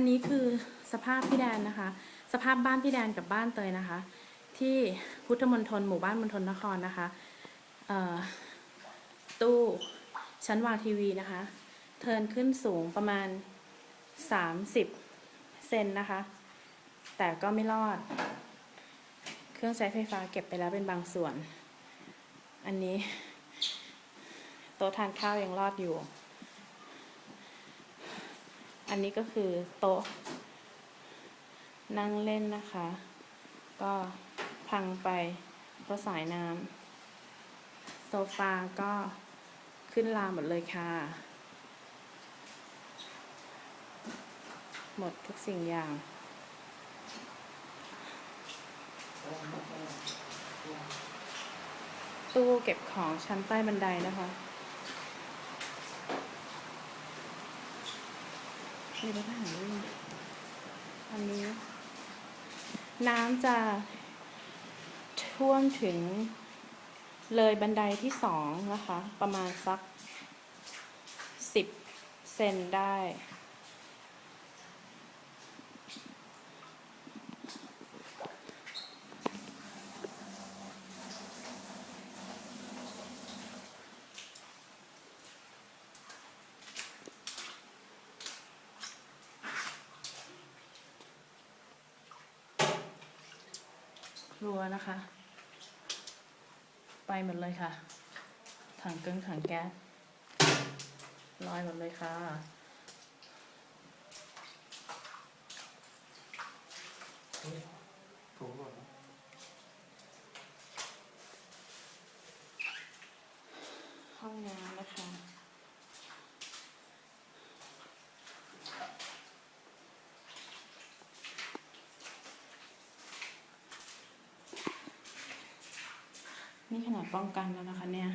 อันนี้คือสภาพพี่แดนนะคะ สภาพบ้านพี่แดนกับบ้านเตยนะคะ ที่พุทธมณฑลหมู่บ้านมณฑลนครนะคะตู้ชั้นวางทีวีนะคะ เทินขึ้นสูงประมาณ 30 เซนนะคะ แต่ก็ไม่รอด เครื่องใช้ไฟฟ้าเก็บไปแล้วเป็นบางส่วน อันนี้ โต๊ะทานข้าวยังรอดอยู่ อันนี้ก็คือโต๊ะ นั่งเล่นนะคะ ก็พังไปเพราะสายน้ำโซฟาก็ขึ้นลาหมดเลยค่ะ หมดทุกสิ่งอย่างตู้เก็บของชั้นใต้บันไดนะคะ มีรถทหารวิ่งอันนี้ น้ำจะท่วมถึงเลยบันไดที่สองนะคะ ประมาณสักสิบเซนได้ รัวนะคะ ไปหมดเลยค่ะ ถังกึ่งถังแก๊สลอยหมดเลยค่ะถูกหมดห้องน้ำนะคะ นี่ขนาดป้องกันแล้วนะคะเนี่ย